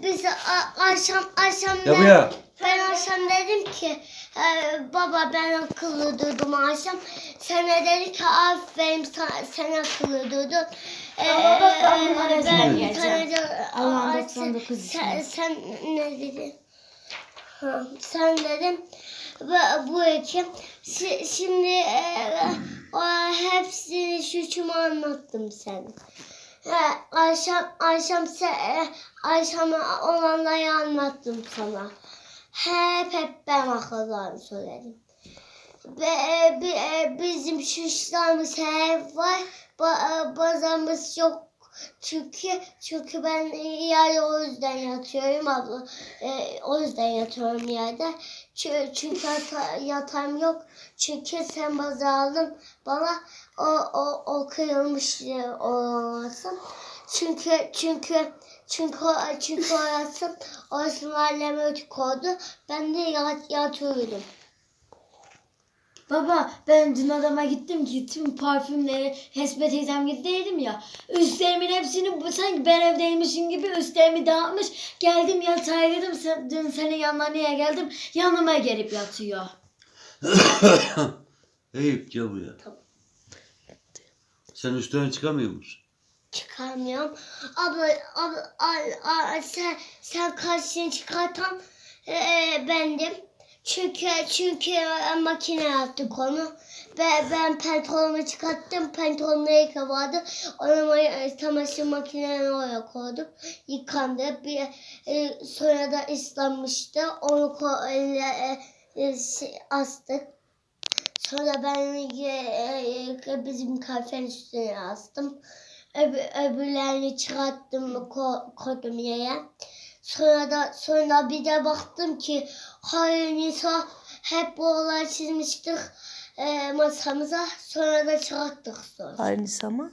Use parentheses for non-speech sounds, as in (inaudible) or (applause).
e, biz a- akşam akşam Ya ben, buraya. ben akşam dedim ki e, baba ben akıllı durdum akşam. Sen de dedi ki aferin sen, sen akıllı durdun. E, Ama bak ben bunlara ben ezber bir geleceğim. tane de- Allah'ın Aa, 99 sen, ismi. sen ne dedin? Ha, sen dedim ve bu iki Şi- şimdi e, o hepsini suçumu anlattım sen. Akşam akşam e, akşam olanları anlattım sana. Hep hep ben akıllarını söyledim. Ve e, bi- e, bizim suçlarımız hep var. Ba, e, bazımız yok. Çünkü çünkü ben yerde o yüzden yatıyorum abla. E, o yüzden yatıyorum yerde. Çünkü, çünkü yata- yatağım yok. Çünkü sen bazı aldın bana o o o kırılmış e, olmasın. Çünkü çünkü çünkü çünkü orası orası ötü koydu. Ben de yat, yatıyordum. Baba ben dün adama gittim ki tüm parfümleri Hesbe teyzem gittiydim ya. Üstlerimin hepsini sanki ben evdeymişim gibi üstlerimi dağıtmış. Geldim yatağa dedim sen, dün senin yanına niye geldim? Yanıma gelip yatıyor. (coughs) Eyüp gel buraya. Tamam. Sen üstten çıkamıyor musun? çıkarmıyorum. Abla, abla, a- a- sen, sen karşını çıkartan e, bendim. Çünkü çünkü e, makine yaptık onu. Ve ben pantolonumu çıkarttım. Pantolonu yıkamadı. Onu e, çamaşır makinelerine oraya koydum. Yıkandı. Bir, e, sonra da ıslanmıştı. Onu ko e, e, e, şey, astık. Sonra ben e, e, bizim kafenin üstüne astım. Öbür, öbürlerini çıkarttım ko- koydum yere. Sonra da sonra bir de baktım ki hayır Nisa hep bu olay çizmiştik e, masamıza. Sonra da çıkarttık sonra. Aynısı ama.